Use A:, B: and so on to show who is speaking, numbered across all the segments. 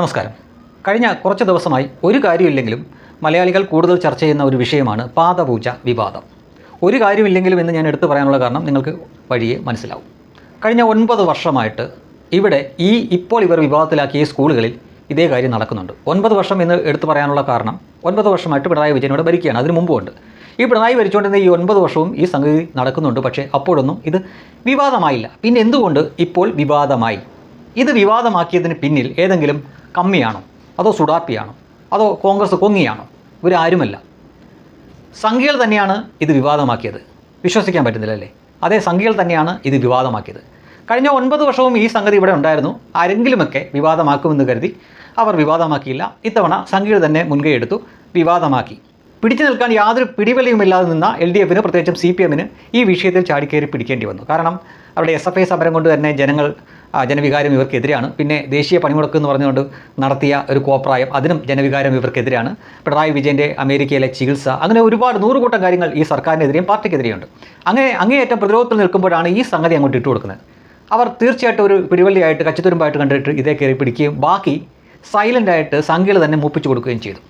A: നമസ്കാരം. കഴിഞ്ഞ കുറച്ച് ദിവസമായി ഒരു കാര്യമില്ലെങ്കിലും മലയാളികൾ കൂടുതൽ ചർച്ച ചെയ്യുന്ന ഒരു വിഷയമാണ് പാദപൂജ വിവാദം. ഒരു കാര്യമില്ലെങ്കിലും എന്ന് ഞാൻ എടുത്തു പറയാനുള്ള കാരണം നിങ്ങൾക്ക് വഴിയെ മനസ്സിലാവും. കഴിഞ്ഞ ഒൻപത് വർഷമായിട്ട് ഇവിടെ ഈ ഇപ്പോൾ ഇവർ വിവാദത്തിലാക്കിയ സ്കൂളുകളിൽ ഇതേ കാര്യം നടക്കുന്നുണ്ട്. ഒൻപത് വർഷം എന്ന് എടുത്തു പറയാനുള്ള കാരണം ഒൻപത് വർഷമായിട്ട് പിണറായി വിജയൻ ഇവിടെ ഭരിക്കുകയാണ്. അതിന് മുമ്പുമുണ്ട് ഈ പിണറായി ഭരിച്ചുകൊണ്ടിരുന്ന ഈ ഒൻപത് വർഷവും ഈ സംഗതി നടക്കുന്നുണ്ട്. പക്ഷേ അപ്പോഴൊന്നും ഇത് വിവാദമായില്ല. പിന്നെ എന്തുകൊണ്ട് ഇപ്പോൾ വിവാദമായി? ഇത് വിവാദമാക്കിയതിന് പിന്നിൽ ഏതെങ്കിലും കമ്മിയാണോ? അതോ സുഡാപ്പിയാണോ? അതോ കോൺഗ്രസ് കൊങ്ങിയാണോ ഇവരാരുമല്ല സംഖ്യകൾ തന്നെയാണ് ഇത് വിവാദമാക്കിയത്. വിശ്വസിക്കാൻ പറ്റുന്നില്ല അല്ലേ? അതേ സംഖ്യകൾ തന്നെയാണ് ഇത് വിവാദമാക്കിയത്. കഴിഞ്ഞ ഒൻപത് വർഷവും ഈ സംഗതി ഇവിടെ ഉണ്ടായിരുന്നു. ആരെങ്കിലുമൊക്കെ വിവാദമാക്കുമെന്ന് കരുതി അവർ വിവാദമാക്കിയില്ല. ഇത്തവണ സംഖ്യകൾ തന്നെ മുൻകൈ എടുത്തു വിവാദമാക്കി. പിടിച്ചു നിൽക്കാൻ യാതൊരു പിടിവലിയുമില്ലാതെ നിന്ന എൽ ഡി എഫിന് പ്രത്യേകിച്ചും സി പി എമ്മിന് ഈ വിഷയത്തിൽ ചാടിക്കയറി പിടിക്കേണ്ടി വന്നു. കാരണം അവിടെ എസ് എഫ് ഐ സമരം കൊണ്ട് തന്നെ ജനങ്ങൾ ജനവികാരം ഇവർക്കെതിരെയാണ്. പിന്നെ ദേശീയ പണിമുടക്ക് എന്ന് പറഞ്ഞുകൊണ്ട് നടത്തിയ ഒരു കോപ്രായം അതിനും ജനവികാരം ഇവർക്കെതിരെയാണ്. പിണറായി വിജയന്റെ അമേരിക്കയിലെ ചികിത്സ അങ്ങനെ ഒരുപാട് നൂറുകൂട്ടം കാര്യങ്ങൾ ഈ സർക്കാരിനെതിരെയും പാർട്ടിക്കെതിരെയുണ്ട്. അങ്ങനെ അങ്ങേയറ്റം പ്രതിരോധത്തിൽ നിൽക്കുമ്പോഴാണ് ഈ സംഗതി അങ്ങോട്ട് ഇട്ട് കൊടുക്കുന്നത്. അവർ തീർച്ചയായിട്ടും ഒരു പിടിവള്ളിയായിട്ട് കച്ചിത്തുരുമ്പായിട്ട് കണ്ടിട്ട് ഇതേ കയറി പിടിക്കുകയും ബാക്കി സൈലന്റായിട്ട് സംഖ്യകൾ തന്നെ മൂപ്പിച്ചു കൊടുക്കുകയും ചെയ്തു.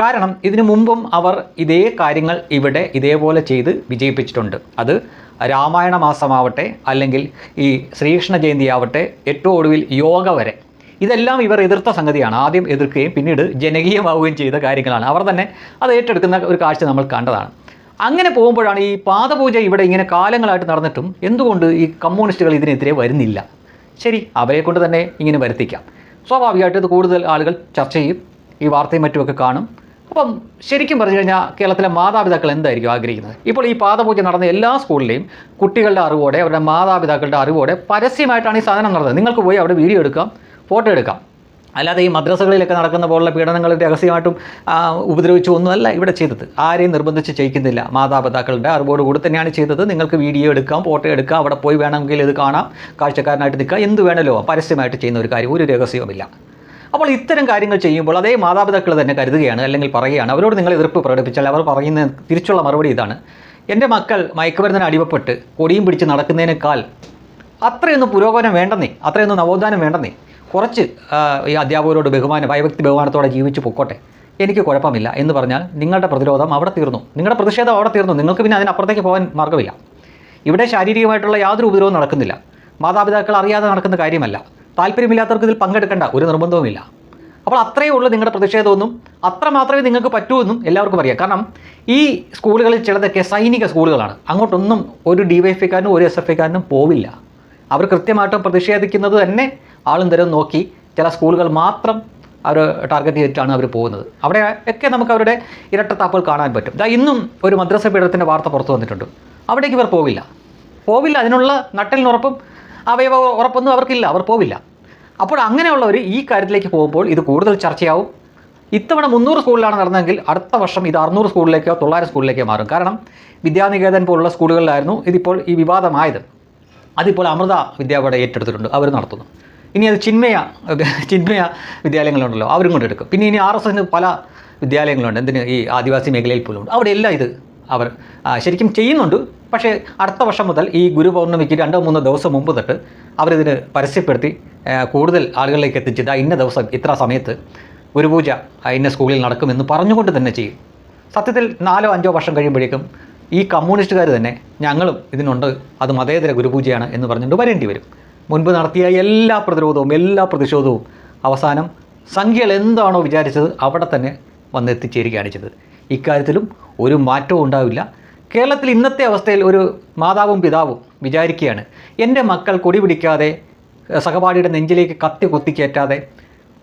A: കാരണം ഇതിനു മുമ്പും അവർ ഇതേ കാര്യങ്ങൾ ഇവിടെ ഇതേപോലെ ചെയ്ത് വിജയിപ്പിച്ചിട്ടുണ്ട്. അത് രാമായണ മാസമാവട്ടെ അല്ലെങ്കിൽ ഈ ശ്രീകൃഷ്ണ ജയന്തി ആവട്ടെ ഏറ്റവും ഒടുവിൽ യോഗ വരെ. ഇതെല്ലാം ഇവർ എതിർത്ത സംഗതിയാണ്. ആദ്യം എതിർക്കുകയും പിന്നീട് ജനകീയമാവുകയും ചെയ്ത കാര്യങ്ങളാണ്. അവർ തന്നെ അത് ഏറ്റെടുക്കുന്ന ഒരു കാഴ്ച നമ്മൾ കണ്ടതാണ്. അങ്ങനെ പോകുമ്പോഴാണ് ഈ പാദപൂജ ഇവിടെ ഇങ്ങനെ കാലങ്ങളായിട്ട് നടന്നിട്ടും എന്തുകൊണ്ട് ഈ കമ്മ്യൂണിസ്റ്റുകൾ ഇതിനെതിരെ വരുന്നില്ല? ശരി അവരെ കൊണ്ട് തന്നെ ഇങ്ങനെ വരുത്തിക്കാം. സ്വാഭാവികമായിട്ട് ഇത് കൂടുതൽ ആളുകൾ ചർച്ച ചെയ്യും. ഈ വാർത്തയും മറ്റുമൊക്കെ കാണും. അപ്പം ശരിക്കും പറഞ്ഞു കഴിഞ്ഞാൽ കേരളത്തിലെ മാതാപിതാക്കൾ എന്തായിരിക്കും ആഗ്രഹിക്കുന്നത്? ഇപ്പോൾ ഈ പാദപൂജ നടന്ന എല്ലാ സ്കൂളിലെയും കുട്ടികളുടെ അറിവോടെ അവരുടെ മാതാപിതാക്കളുടെ അറിവോടെ പരസ്യമായിട്ടാണ് ഈ സാധനം നടന്നത്. നിങ്ങൾക്ക് പോയി അവിടെ വീഡിയോ എടുക്കാം ഫോട്ടോ എടുക്കാം. അല്ലാതെ ഈ മദ്രസകളിലൊക്കെ നടക്കുന്ന പോലുള്ള പീഡനങ്ങൾ രഹസ്യമായിട്ടും ഉപദ്രവിച്ചു ഒന്നുമല്ല ഇവിടെ ചെയ്തത്. ആരെയും നിർബന്ധിച്ച് ചെയ്യിക്കുന്നില്ല. മാതാപിതാക്കളുടെ അറിവോടുകൂടി തന്നെയാണ് ചെയ്തത്. നിങ്ങൾക്ക് വീഡിയോ എടുക്കാം ഫോട്ടോ എടുക്കാം അവിടെ പോയി വേണമെങ്കിൽ ഇത് കാണാം കാഴ്ചക്കാരനായിട്ട് നിൽക്കാം എന്ത് വേണമല്ലോ പരസ്യമായിട്ട് ചെയ്യുന്ന ഒരു കാര്യം ഒരു രഹസ്യവുമില്ല. അപ്പോൾ ഇത്തരം കാര്യങ്ങൾ ചെയ്യുമ്പോൾ അതേ മാതാപിതാക്കൾ തന്നെ കരുതുകയാണ് അല്ലെങ്കിൽ പറയുകയാണ്. അവരോട് നിങ്ങൾ എതിർപ്പ് പ്രകടിപ്പിച്ചാൽ അവർ പറയുന്ന തിരിച്ചുള്ള മറുപടി ഇതാണ്. എന്റെ മക്കൾ മയക്കുമരുന്നിന് അടിമപ്പെട്ട് കൊടിയും പിടിച്ച് നടക്കുന്നതിനേക്കാൾ അത്രയൊന്നും പുരോഗമനം വേണ്ടെന്നേ അത്രയൊന്നും നവോത്ഥാനം വേണ്ടെന്നേ. കുറച്ച് ഈ അധ്യാപകരോട് ബഹുമാനം ഭയഭക്തി ബഹുമാനത്തോടെ ജീവിച്ച് പൊക്കോട്ടെ. എനിക്ക് കുഴപ്പമില്ല എന്ന് പറഞ്ഞാൽ നിങ്ങളുടെ പ്രതിരോധം അവിടെ തീർന്നു. നിങ്ങളുടെ പ്രതിഷേധം അവിടെ തീർന്നു. നിങ്ങൾക്ക് പിന്നെ അതിനപ്പുറത്തേക്ക് പോകാൻ മാർഗമില്ല. ഇവിടെ ശാരീരികമായിട്ടുള്ള യാതൊരു ഉപദ്രവവും നടക്കുന്നില്ല. മാതാപിതാക്കൾ അറിയാതെ നടക്കുന്ന കാര്യമല്ല. താല്പര്യമില്ലാത്തവർക്ക് ഇതിൽ പങ്കെടുക്കേണ്ട ഒരു നിർബന്ധവുമില്ല. അപ്പോൾ അത്രയേ ഉള്ളൂ നിങ്ങളുടെ പ്രതിഷേധമൊന്നും. അത്ര മാത്രമേ നിങ്ങൾക്ക് പറ്റൂ എന്നും എല്ലാവർക്കും അറിയാം. കാരണം ഈ സ്കൂളുകളിൽ ചിലതൊക്കെ സൈനിക സ്കൂളുകളാണ്. അങ്ങോട്ടൊന്നും ഒരു ഡി വൈ എഫ്ഐക്കാരനും ഒരു എസ് എഫ് ഐക്കാരനും പോവില്ല. അവർ കൃത്യമായിട്ടും പ്രതിഷേധിക്കുന്നത് തന്നെ ആളും തരം നോക്കി ചില സ്കൂളുകൾ മാത്രം അവർ ടാർഗറ്റ് ചെയ്തിട്ടാണ് അവർ പോകുന്നത്. അവിടെ ഒക്കെ നമുക്ക് അവരുടെ ഇരട്ടത്താപ്പുകൾ കാണാൻ പറ്റും. ഇതാ ഇന്നും ഒരു മദ്രസ പീഠത്തിന്റെ വാർത്ത പുറത്തു വന്നിട്ടുണ്ട്. അവിടേക്ക് ഇവർ പോവില്ല. പോവില്ല അതിനുള്ള നട്ടലിനുറപ്പും അവയവ ഉറപ്പൊന്നും അവർക്കില്ല അവർ പോവില്ല. അപ്പോൾ അങ്ങനെയുള്ളവർ ഈ കാര്യത്തിലേക്ക് പോകുമ്പോൾ ഇത് കൂടുതൽ ചർച്ചയാവും. ഇത്തവണ മുന്നൂറ് സ്കൂളിലാണ് നടന്നതെങ്കിൽ അടുത്ത വർഷം ഇത് അറുന്നൂറ് സ്കൂളിലേക്കോ തൊള്ളായിരം സ്കൂളിലേക്കോ മാറും. കാരണം വിദ്യാനികേതൻ പോലുള്ള സ്കൂളുകളിലായിരുന്നു ഇതിപ്പോൾ ഈ വിവാദമായത്. അതിപ്പോൾ അമൃത വിദ്യാപീഠം ഏറ്റെടുത്തിട്ടുണ്ട് അവർ നടത്തുന്നു. ഇനി അത് ചിന്മയ ചിന്മയ വിദ്യാലയങ്ങളുണ്ടല്ലോ അവരും കൊണ്ടെടുക്കും പിന്നെ ഇനി ആർ എസ് എസിന് പല വിദ്യാലയങ്ങളുണ്ട്. എന്തിന്? ഈ ആദിവാസി മേഖലയിൽ പോലും ഉണ്ട് അവിടെ എല്ലാം ഇത് അവർ ശരിക്കും ചെയ്യുന്നുണ്ട്. പക്ഷേ അടുത്ത വർഷം മുതൽ ഈ ഗുരു പൗർണമിക്ക് രണ്ടോ മൂന്നോ ദിവസം മുമ്പ് തൊട്ട് അവരിതിന് പരസ്യപ്പെടുത്തി കൂടുതൽ ആളുകളിലേക്ക് എത്തിച്ച് ഇതാ ഇന്ന ദിവസം ഇത്ര സമയത്ത് ഗുരുപൂജ പൂജ ഇന്ന സ്കൂളിൽ നടക്കുമെന്ന് പറഞ്ഞുകൊണ്ട് തന്നെ ചെയ്യും. സത്യത്തിൽ നാലോ അഞ്ചോ വർഷം കഴിയുമ്പോഴേക്കും ഈ കമ്മ്യൂണിസ്റ്റുകാർ തന്നെ ഞങ്ങളും ഇതിനുണ്ട് അത് മതേതര ഗുരുപൂജയാണ് എന്ന് പറഞ്ഞുകൊണ്ട് വരേണ്ടി വരും. മുൻപ് നടത്തിയ എല്ലാ പ്രതിരോധവും എല്ലാ പ്രതിഷേധവും അവസാനം സംഖ്യകൾ എന്താണോ വിചാരിച്ചത് അവിടെ തന്നെ വന്നെത്തിച്ചേരുകയാണ് ചെയ്തത്. ഇക്കാര്യത്തിലും ഒരു മാറ്റവും ഉണ്ടാവില്ല. കേരളത്തിൽ ഇന്നത്തെ അവസ്ഥയിൽ ഒരു മാതാവും പിതാവും വിചാരിക്കുകയാണ്. എന്റെ മക്കൾ കൊടി പിടിക്കാതെ സഹപാഠിയുടെ നെഞ്ചിലേക്ക് കത്തി കൊത്തിക്കയറ്റാതെ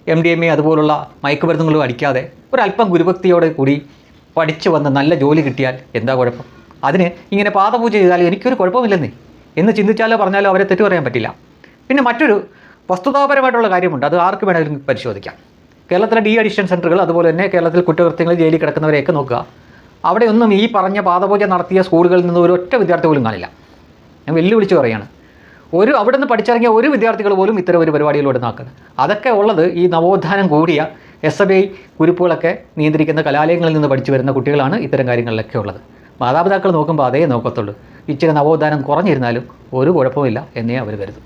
A: എം ഡി എം എ അതുപോലുള്ള മയക്കുമരുന്നുകളും അടിക്കാതെ ഒരല്പം ഗുരുഭക്തിയോടെ കൂടി പഠിച്ചു വന്ന് നല്ല ജോലി കിട്ടിയാൽ എന്താ കുഴപ്പം? അതിന് ഇങ്ങനെ പാദപൂജ ചെയ്താൽ എനിക്കൊരു കുഴപ്പമില്ലെന്നേ. എന്ന് ചിന്തിച്ചാലോ പറഞ്ഞാലോ അവരെ തെറ്റു പറയാൻ പറ്റില്ല. പിന്നെ മറ്റൊരു വസ്തുതാപരമായിട്ടുള്ള കാര്യമുണ്ട്. അത് ആർക്ക് വേണമെങ്കിലും പരിശോധിക്കാം. കേരളത്തിലെ ഡി അഡിഷൻ സെന്ററുകൾ അതുപോലെ തന്നെ കേരളത്തിൽ കുറ്റകൃത്യങ്ങളിൽ ജയിലിൽ കിടക്കുന്നവരെയൊക്കെ നോക്കുക. അവിടെയൊന്നും ഈ പറഞ്ഞ പാദപൂജ നടത്തിയ സ്കൂളുകളിൽ നിന്ന് ഒരു ഒറ്റ വിദ്യാർത്ഥി പോലും കാണില്ല. ഞാൻ വെല്ലുവിളിച്ച് പറയുകയാണ്. ഒരു അവിടെ നിന്ന് പഠിച്ചിറങ്ങിയ ഒരു വിദ്യാർത്ഥികൾ പോലും ഇത്തരം ഒരു പരിപാടിയിലൂടെ നടക്കുന്നത് അതൊക്കെ ഉള്ളത് ഈ നവോത്ഥാനം കൂടിയ എസ് എഫ് ഐ കുരുപ്പുകളൊക്കെ നിയന്ത്രിക്കുന്ന കലാലയങ്ങളിൽ നിന്ന് പഠിച്ചു വരുന്ന കുട്ടികളാണ് ഇത്തരം കാര്യങ്ങളിലൊക്കെ ഉള്ളത്. മാതാപിതാക്കൾ നോക്കുമ്പോൾ അതേ നോക്കത്തുള്ളൂ. ഇച്ചിരി നവോത്ഥാനം കുറഞ്ഞിരുന്നാലും ഒരു കുഴപ്പമില്ല എന്നേ അവർ കരുതും.